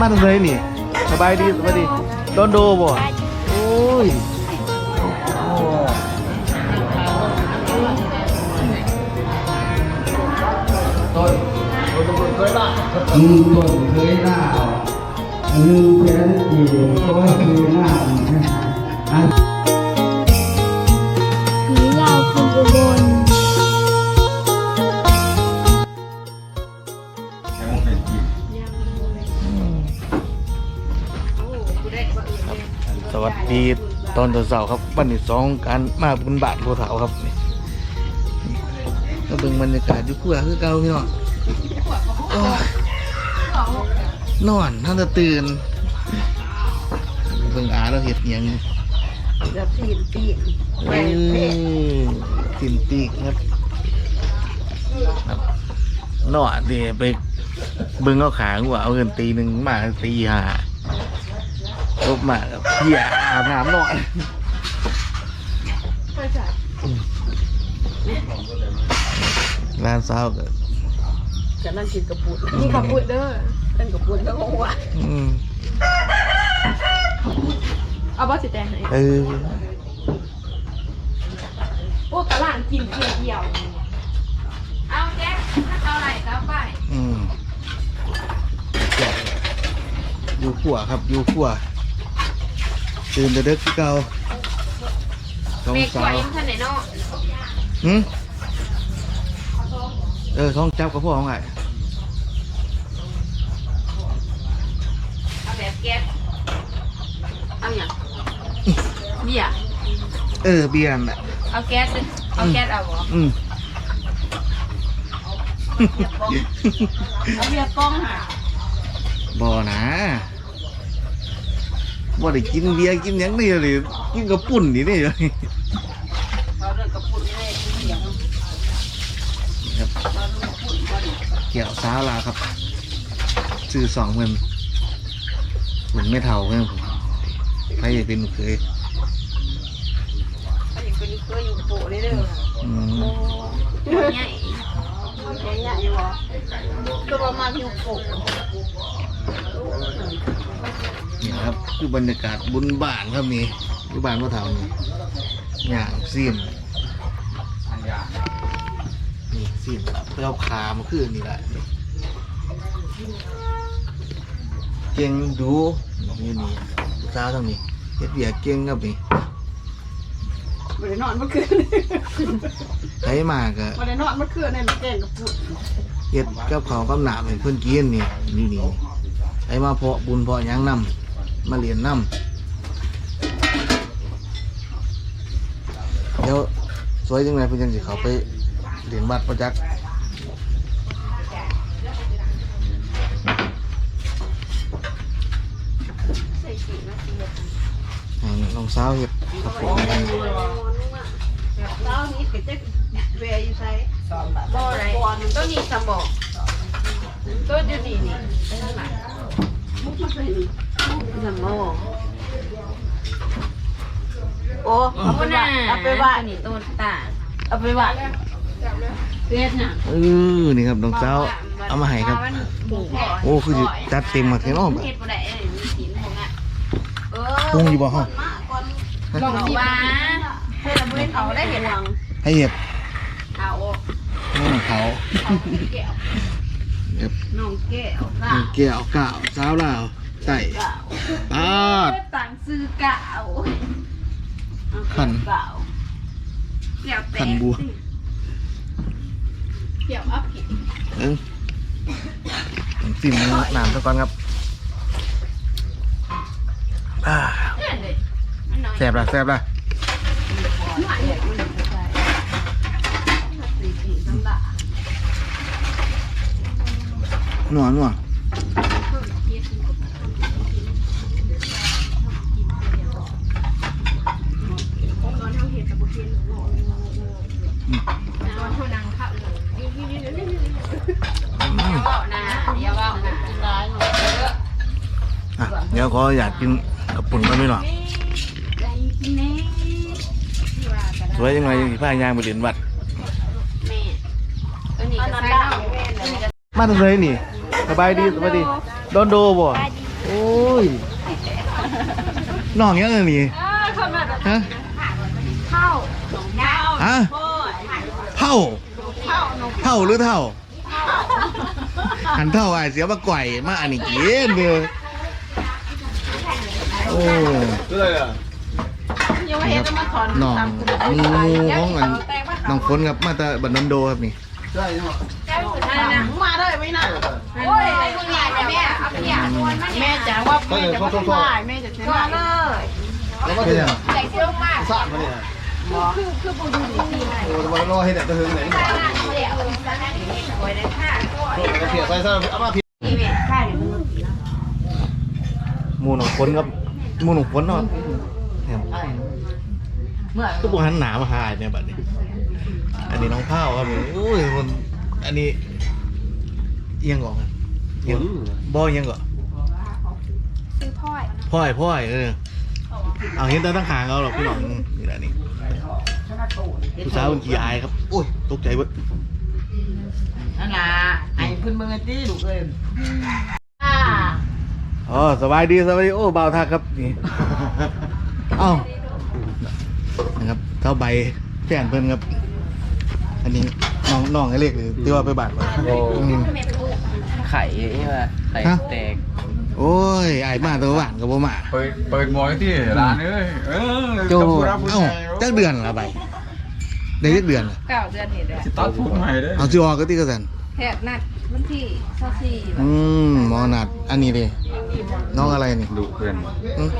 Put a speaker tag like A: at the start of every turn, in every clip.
A: มาทางเลยนี่สบายดีสบายดีโดนดูบ่โอ้ยโอ้ต้นต้นเคยละ
B: มึงต้นเคยหน้าหนึ่งแสนกี่ก็คือหน้า
A: สวัสดีตอนเสาร์ครับวันที่สองการมาบุญบาทโพธิ์เถาครับนี่ก็เบิ่งบรรยากาศอยู่ขั้วคือเก่าพี่น้องโอ้ยนอนท่านจะตื่นเบิ่งอาเราเห็ดหยัง
C: แบบสีนปีน
A: เออสินปีกครับครับนอนเดี๋ยวไปเบิ่งเอาขาหัวเอาเงินตีหนึ่งมาตีห้าลบมากับ เพียอาบน้ำหน่อยร้านเศร้าก็
C: จะนั่งกินกระปุกนี่กระปุกเด้อเป็นกระปุกแล้วก็หัว
A: อืม
D: เอาบอสสีแดงให้
A: เออ
D: โอ้ตะล่างกินเกี่ยวเกี่ยว เอาแจ๊คถ้าเอาอะไรก็เอาไป
A: อืมแก่อยู่ขัวครับอยู่ขัว ตื่นแต่เด็กคือเก่าสอง
D: เมฆก
A: สา
D: ว่าวยังท่านไหนเนาะ
A: หืมเออท้องจับกับพ่อของไง
D: เอาแบบแก๊สเอาอย่างเบียร์
A: เออเบียร์นั่นแหละ
D: เอาแก๊สดิเอาแก๊สเอาเหรอ
A: อืม
D: เอาเบียร์กล้องหา
A: บ่นะ บ่ได้กินเบียร์กินหยังนี่เลยกินกระปุ่นนี่นี่เลย
C: เราเดินกระปุกนี่เลยเสียง
A: ครับเกี่ยวสาวลาวครับซื้อสองเงินผมไม่เท่าเพื่อนผมใครจะเป็นลูกเคย
C: ถ้าอย่างเป็นเคยอยู่โปะนี่เด้อ
A: อืม
D: ตัวใหญ่
C: ใหญ่ๆอยู่บ่ตัวประมาณอยู่โปะ
A: นี่ครับคือบรรยากาศบุญบ้านครับนี่ที่บ้านพ่อเท่านี่ย่างซีนนี่ซีนไปเอาขามาขึ้นนี่แหละเก่งดูนี่นี่ลูกสาวทางนี้เฮ็ดเบียร์เก่งครับนี่
C: บ่ได้นอนเมื่อคืน
A: ใครมาก็
C: บ่ได้นอนเมื่อคืนเนี่ยแกงกระปุก
A: เฮ็ดกับเขาวกับหนามให้เพิ่นกินนี่นี่นี่ใครมาเพาะบุญเพาะหยังนำ มาเรียนนำเดี๋ยวสวยจังไงเพิ่อนจังสิเขาไปเรียนวัดประจักษ์
C: ใส่สีมาสี
A: ให้าเฮ็ดครับผม
C: เช้านี้ก็จะเวียอยู่ใส่
D: บ่อะไรตัวนี้สมองตัวเดี๋ยวนี้นี่ไปทางไหน
C: มุกมาใส่นี่ สมอโอ้เอา
D: เอา
C: ไป
D: หน้า
C: ว่าเอาไปว่า
D: ตัวนี้ตัวตา
C: เอาไปว่าเสียน่ะ
A: เออนี่ครับน้องสาวเอามาให้ครับ โอ้คือสิจัดเต็มมาแท้เนาะ
D: เฮ็ดบ่ได้เอ้ยมีกินพวกอะ
C: เอ
A: ปรุงอยู่บ่ฮะ
D: บอกว่าเพื่อนบ่ได้เขาได้เห็นหวัง
A: ให้เฮ็ด
D: เขา
A: น้องเขา
D: เขาแก้ว
A: เฮ็ด
C: น้องแก้ว
A: นี่แก้วก้าวสาวลาว ไต่ปาด
D: ต่างซื้อกะเอา
A: ขัน
C: เปล่า
D: เกี่ยวแต
A: ขันบัว
D: เกี่ยวอัพผิด
A: เอิ้งผมซิมน้ำซะก่อนครับอ่า
D: เนี่ยเลยมันน้อย
A: แซ่บละแซ่บละหนัวหนัว
D: นอนเท่านังเข้าเลย
A: อืม
D: อย่าเว้านะอย่าเว้านะร้ายหมดเยอะ
A: อะเดี๋ยวขออยากกินกระปุ่นกันไม่หน่อย
D: ใจกินแน่ที่ว่ากัน
A: สวยยังไงยังสิพายางไปเรียนวัด
D: แม่ตัวนี้ก็ใส่เนาตัวนี้ก็
A: มาทางไหนนี่สบายดีสบายดีโดนโดบ่
E: สบายดี
A: โอ้ยน้องยังไงนี่ฮะ ท่าเท่าหรือเท่าหันเท่าไอ้ายเสียมาก่อยมาอันนี้เกียนเด้อโอ้
C: ยังไม่เห็นจะมาถอน
A: น้อง
C: ตามคุณ
A: งูของอันน้องฝนครับมาแต่บันนันโดครับนี่
C: นั่นนะมาได้ไหมนะ
D: โอ้ยไอ้คนใหญ่แม่เอาเพียนวลมา
C: แม่จ๋าว่าแม่จะมาทำลายแม่จะเส้น
D: ตัว
C: ลาย
D: เลย
A: แล้วก็จะ
D: ใส่เสื้อมาก
F: สามมาเนี่ย
D: คือคือปูดูดีทีไหน
F: โอ้ยมันรอให้เด็กจะถึงไหน
D: ใส่หน้าเขาเดี๋ยวเอาใส่หน้าดีสวยเลยค่ะ
F: เพียใส่ซะเอามาเพีย
D: นี่แม่ใช่
A: หมูน้องฝนครับหมูน้องฝนเนาะเนี่ยก็บอกหันหนามาหายเนี่ยบัดนี้ อันนี้น้องข้าครับนี่โอ้ยคนอันนี้เอียงก่อนเอียงบ่เอียงก่อน
D: ซื้อย
A: พ่อยพ่อยเออ เอาเห็นแต่ตั้งขางเอาหรอกพี่น้องนี่แหละนี่ผู้สาวเป็นกี่อายครับโอ้ยตกใจเบิด
C: นั่นล่ะไอ้พื้นเมืองตี้ลูกเอ้ย
D: อ่า
A: อ๋อสบายดีสบายดีโอ้เบาทักครับนี่เอ้านะครับเท่าใบแฟนเพิ่นครับ อันนี้น้องน้องไอ้เล็กหรือที่ว่าไปบาดไว้อืม
G: ไข่นี่มาไข่
A: ฮะ
G: แตก
A: โอ้ยไอ้ายมาตัวหวานกับบ่มา
H: เปิดเปิดหมอยที่ร้านเอ้ยเออ
A: โจ
H: กับผู้รับผู้
A: เอ้า
H: ชาย
A: จักเดือนละใบได้จักเดือนละ
C: เก้าเดือนนี่แหละ
H: สิตัดผมใหม่เด้อ
A: เอาสิออกก็ที่กระสัน
C: แพทย์นัดวันที่ข้อสี่
A: อืมหมอนัดอันนี้ดิน้องอะไรนี่
H: ดุเพื่อน
A: อืม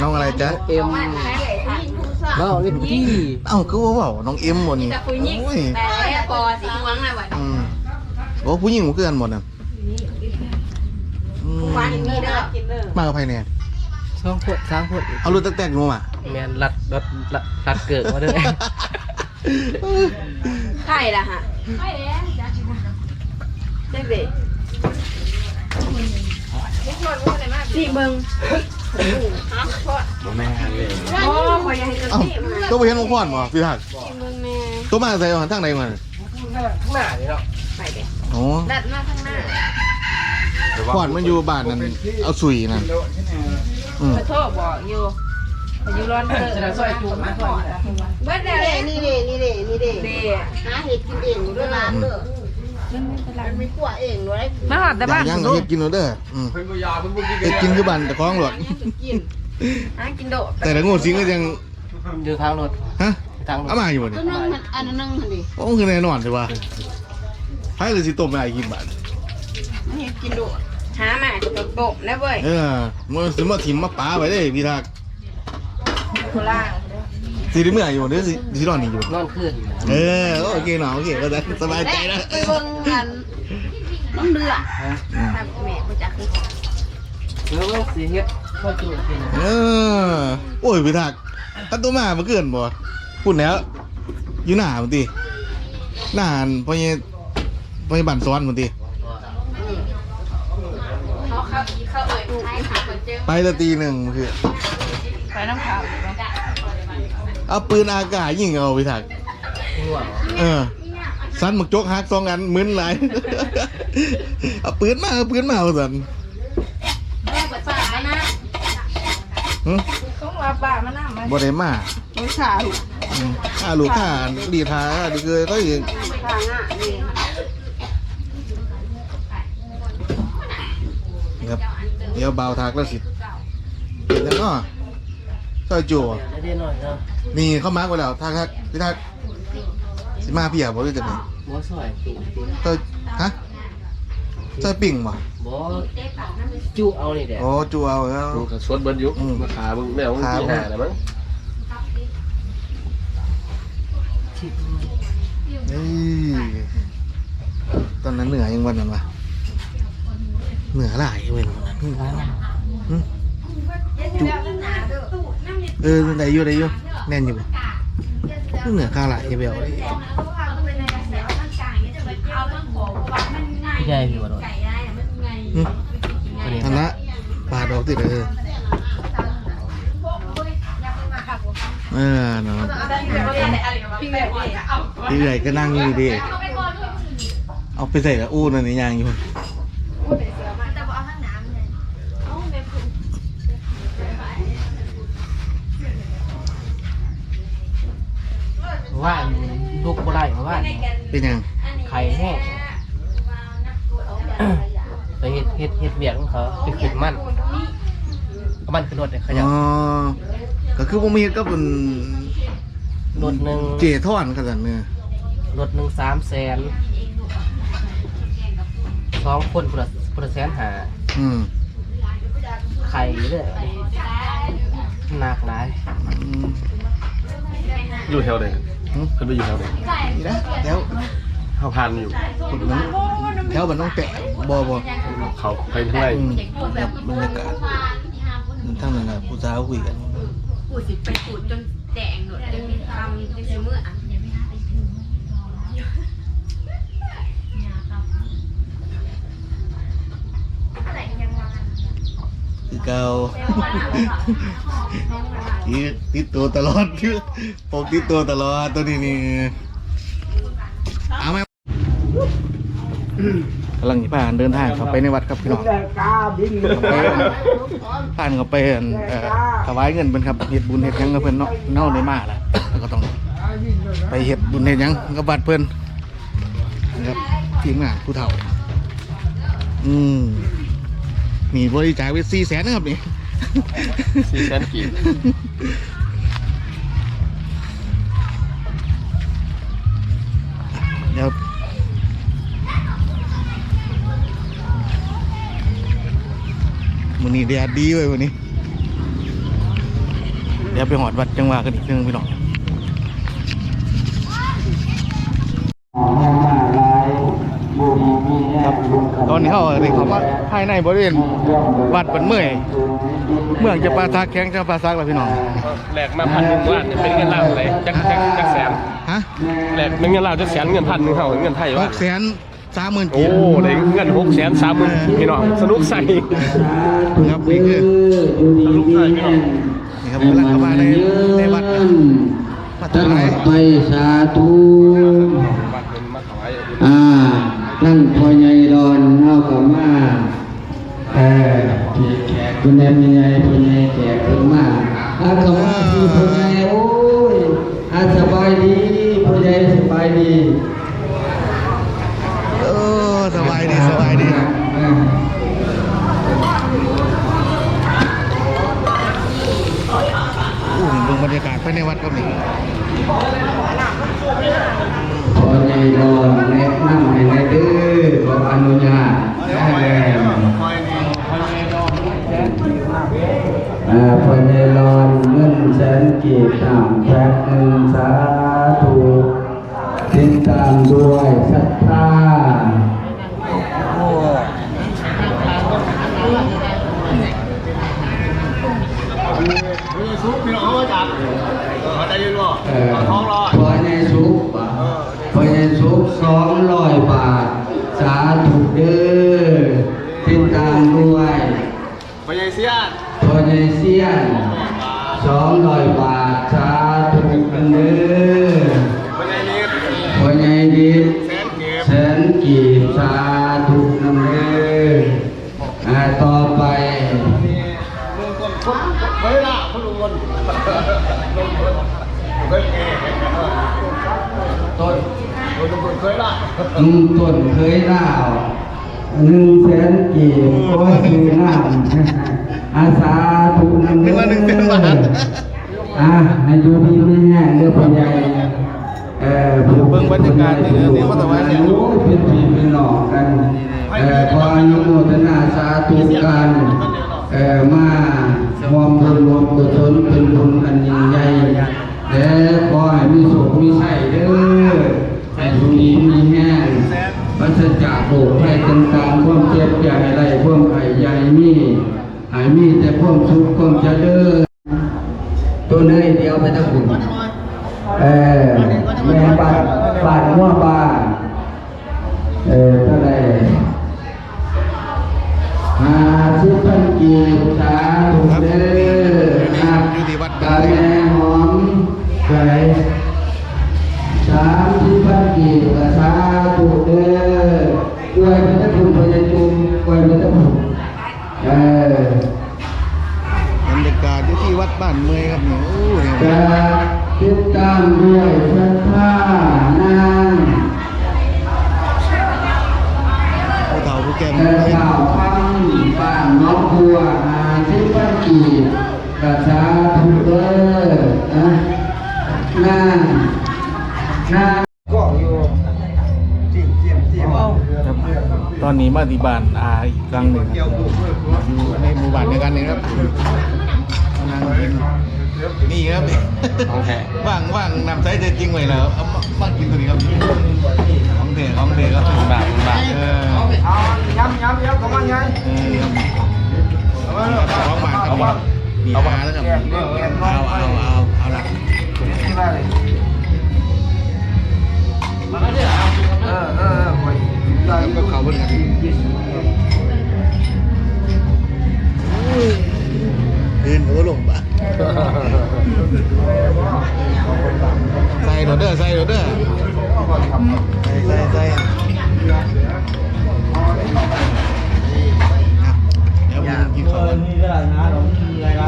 A: น้องอะไรจ๊ะ
G: เอ็มบ้าเล่นที่
A: เอ้าคือว่าเปล่าน้องเอ็มหมดนี่
D: แต่คุยยิ่ง
A: โอ้ย
D: แต่พอสีหวงอะไรวะ
A: อืมโอ้ผู้หญิงมันเกินหมดน่ะ อืม
D: วันนี้เด้อ
A: มากับใครเนี่ย
G: สองขวดสามขวด
A: เอารถตักแตกๆลงมา
G: แมนรัดรัดรัดรัดเกิดมาด้วย
D: ไข่ละฮะไข่แล้วเด็กเด็กสี่เบิง
H: บ่แม่นเลย
D: โอ้พอยังให้กัน
A: เอ้า
D: สี่มา
A: ก็ไปเห็นน้องพ่อนบ่พี่ทัก
D: สี่เบิงแม่
A: ตัวมาใส่หันทางไหนมา
G: หน้านี่เนาะ
D: ไปเด็ก
A: โอ้
D: ดัดมาข้างหน้า
A: พ่อนมันอยู่บ้านนั่นเอาสุยนั่นอืม
C: ขอโทษบอกอยู่อยู่ร้อนเกินแล้วซอยจุ่มมาก่อน
D: เบิดแล้วนี่เด้นี่เด้นี่เด้
C: เด้
D: หาเห็ดกินเองด้วยร้านเด้อไม่กลัวเองด้วย
C: มาหอดแต่
A: อ
C: บ้าน
A: ย่างยัง
C: ลู
A: เฮ็
C: ก
A: ดกินเอาเด้ออืม
H: เพิ่นบ่ยาเพิ่นบ่กิน
A: เฮ็ดกินคือบ้านแต่ของหลวด
C: หากินโดด
A: แต่ละงูสิงก็ยัง
G: อยู่ทางรถ
A: ฮะ
G: ทางรถ
A: เอามาอยู่บ่นี่
D: ตัวนึงมันอันนึงมันดิ
A: โอ้คือแน่นอนใช่ป่ะไผเลยสิต้มให้กินบาด
C: นี่กินโดด
D: หามาจะโบกแล้วเว้ย
A: เออมันสิมาถิ่มมาปาไว้เด้พี่ทัก
C: โคล่าง
A: สิได้เมื่อยอยู่เด้อสิสินอนนี่อยู่
G: นอนขึ้น
A: เออโอเคเนาะโอเคก็ได้สบายใจแล้ว
D: ไปเบิ่งกันน้องเดือ
A: อืม
D: ทำแม่กูจะคือ
G: แล้วก็สีเฮ็ดข้าวจุ่มกิน
A: เออโอ้ยพี่ทักถ้าตัวมามันเกินบ่พูดแล้วอยู่หน้ามันติหน้าอันพ่อใหญ่พ่อใหญ่บ้านซ้อนมันติ
D: เขาเขาเขาเอ่ยให้หาคนเจอ
A: ไปแตะตีหนึ่งคือ
C: ไปน้ำขาว
A: เอาปืนอากาศยิงเอาพี่ทัก
G: หัว
A: เออสันหมึกจกฮักสองอันมึนหลายเอาปืนมาเอาปืนมาเอาสัน
D: แม่เปิดฝาแล้วนะ
A: หึ
C: ต้องมาป่ามาน้ำมา
A: บ่ได้มา
C: ไม่ชาลูก
A: อืมอ่าลูกค้าดีทาดีเกยก็อีก
D: ทางอะนี่
A: นี่ครับเดี๋ยวเบาทักแล้วสิเห็นแล้วก็ซอยจั่ว
G: ได้เด่นหน่อยเนาะ
A: นี่เข้ามาร์กไว้แล้วทักทักพี่ทักสิมาพี่อะบ่รู้จักไหน
G: บ่สวยจุ่มกิน
A: ซอยฮะซอยปิ่งบ่
G: บ่จุเอานี่แหละ
A: โอ้จั่วเอาแล้ว
G: ดูกับสวดเบิ้ลยุก
A: อืม
G: มาขาบึงแมว
A: ขา
G: ขา
A: บึง
G: หาแล้วมั้ง
A: เอ้ยตอนนั้นเหนื่อยยังวันนั้นวะเหนื่อยหลายเว้ยวัน นั้นหึจุเออได้อยู่ได้อยู่แน่นอยู่บ่เหนื่อยข้างหลายอย่าไปเอาเลย
G: พี่ใหญ่พี่บ่โดน
A: หึอันละปลาดอกติดเออเออเนาะ
C: พี่แบบนี้
A: พี่ใหญ่ก็นั่งอยู่ดี เอาไปใส่ละอู้นั่นนี่ยางอยู่
G: ว่าลูกบ่ได้ว่า
A: เป็นหยัง
G: ไข่แห้งไปเฮ็ดเฮ็ดเฮ็ดเวียกของเขาไปขึ้นมันเอามันขึ้นรถเนี่ยเขาจะ
A: อ๋อก็คือบ่มีก็เป็น
G: รถหนึ่ง
A: เจท่อนกันซั่นเนี่ย
G: รถหนึ่งสามแสนสองคนคนละคนละแสนหา
A: อืม
G: ไข่เลยหนักหลาย
A: อืม
F: อยู่แถวไหน
A: หึ
F: เพิ่นไปอยู่แถวไหน
A: นี่นะแล้ว
F: เฮาพันอยู่
A: คุณมันแถวบ้านน้องแตะบ่บ่
F: เขาไปทางไหน
A: อืมแบบบรรยากาศทั้งนั้นน่ะผู้สาวคุยกัน
D: กูสิไปขูดจนแดงหมดจนทำจนสิมืออะ
A: คือเก่าติดติดตัวตลอดพกติดตัวตลอดตัวนี้นี่เอาไหมกำลังจะผ่านเดินทางเข้าไปในวัดครับพี่น้อง
B: กาบิน
A: ไปผ่านเข้าไปอั่นเอ่อถวายเงินเป็นครับเฮ็ดบุญเฮ็ดหยังกับเพิ่นเนาะเน่าได้มาแล้วแล้วก็ต้องไปเฮ็ดบุญเฮ็ดหยังกับวัดเพิ่นนะครับทีมงานผู้เฒ่า อืม มีบริจาคไว้4แสนนะครับนี่
F: สี่แสนกีบ
A: เดี๋ยววันนี้แดดดีเว้ยวันนี้ เดี๋ยวไปหอดวัดจังหวะกันอีกเรื่องพี่น้อง ครับตอนนี้ เขาเด็กเขามาภายในบริเวณวัดปันเมื่อยเมืองจะปาซักแข้งจะปาซักแล้วพี่น้อง
F: แหลกมาพันหนึ่งล้านเป็นเงินลาวเลยจักจักจักแสน
A: ฮะ
F: แหลกเป็นเงินลาวจักแสนเงินพันหนึ่งเฮาเงินไทย
A: ห
F: ว่าก
A: แสนสามหมื่น
F: โอ้ได้เงินหกแสนสามหมื่นพี่น้องสนุกใส่
A: ครับนี่คือ
F: ลูกชายพี่น้อง
A: นี่ครับกำลังเข้ามาในในวัดวัด
B: ตั้
A: ทั้
B: ง
A: งหลาย
B: ไปสาธุ
F: บัตรเงินมาถวายบุญ
B: อ่าตั้งพ่อใหญ่ กับมาเออพี่แขกคุณแม่มีใหญ่พ่อใหญ่แขกขึ้นมาอาคำว่าพี่พ่อใหญ่โอ้ยอาสบายดีพ่อใหญ่สบายดี
A: เออสบายดีสบายดี
B: เออ
A: อู้เบิ่งบรรยากาศภายในวัดครับนี่
B: พ่อใหญ่ดอนแนะนำให้ในเด้อขออนุญาตเออ อ่าพญรอนเงินแสนกีบตามแพ็คหนึ่งสาธุติดตามด้วยศรัทธา
F: ซุปพี่น้องเขาจับเขาได้ยินบ่
B: เอ่อ
F: ท้องรอ
B: พญสุขบ่พญสุขสองร้อยบาท สาธุเด้อติดตามด้วย
F: ไปยังเสีย
B: พ ญเสียนสองร้อยบาทสาธุกันเด้อ
F: ไปยังนี้
B: พญดี
F: แสนเซ
B: นกีบสาธุนำเด้อต่อไป
F: เมืองต้นคนเฮ้ยล่ะคนลุงคน
B: ต้น
F: คนลุงคนเคยล่ะ
B: นุ่มต้นเคยล่าหนึ่งแสนกีบก็คือน้ำ อาสาธุนำเด้ออ่าให้อยู่ดีไม่แห้งเด้อพ่อใหญ่เอ่อผู้
A: เบิ่งบรรยากาศนี่เดี๋ยวนี้ว่าแต่ว่าเนี่ย
B: โอ้ยเป็นพี่เป็นน้องกันเอ่อขออนุโมทนาสาธุกันเอ่อมารวมบุญรวมกุศลเป็นบุญอันยิ่งใหญ่และขอให้มีสุขมีชัยเด้อให้อยู่ดีมีแห้งปราศจากโรคภัยต่างๆความเจ็บใหญ่ไรความไข่ใหญ่มีใหายมีแต่ความสุขความเจริญตัวเนยเดียวไปตะกุ่นเออแม่ปาดปาดหัวปาด ครับ ตอนนี้
A: มาที่บ้านอาอีกครั้งหนึ่งครับอยู่ในหมู่บ้านเดียวกันนี่ครับกำลังกินนี่ครับ
G: ของแท้
A: ว่างว่างนำใช้เด็ดจริงไว้แล้วเอามามากินตัวนี้ครับของเด็กของเด็กครับ
G: บาทบาท
A: เออ
F: เอาย้ำย้ำย้ำของมันไง
A: เออของบ้านเขาบ้านนี่หาแล้วครับเอาเอาเอาเอาละ
F: ที่ได้เลยเออเออไปได้
A: แล้วก็เขาเพิ่นกันคืนหัวลงปะใส่โดดเด้อใส่โดดเด้อใส่ใส่ใส่เดี๋ยวผมกินข้าวนี่
F: ก็ได้นะเราไรไร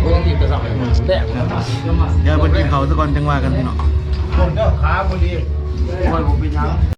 G: กูต้องหยิบกระสอบแดก
A: เดี๋ยวเพิ่นกินข้าวซะก่อนจังว่ากันพี่น้อง
F: คนก็ขาพอดี คนผมเป็นยัง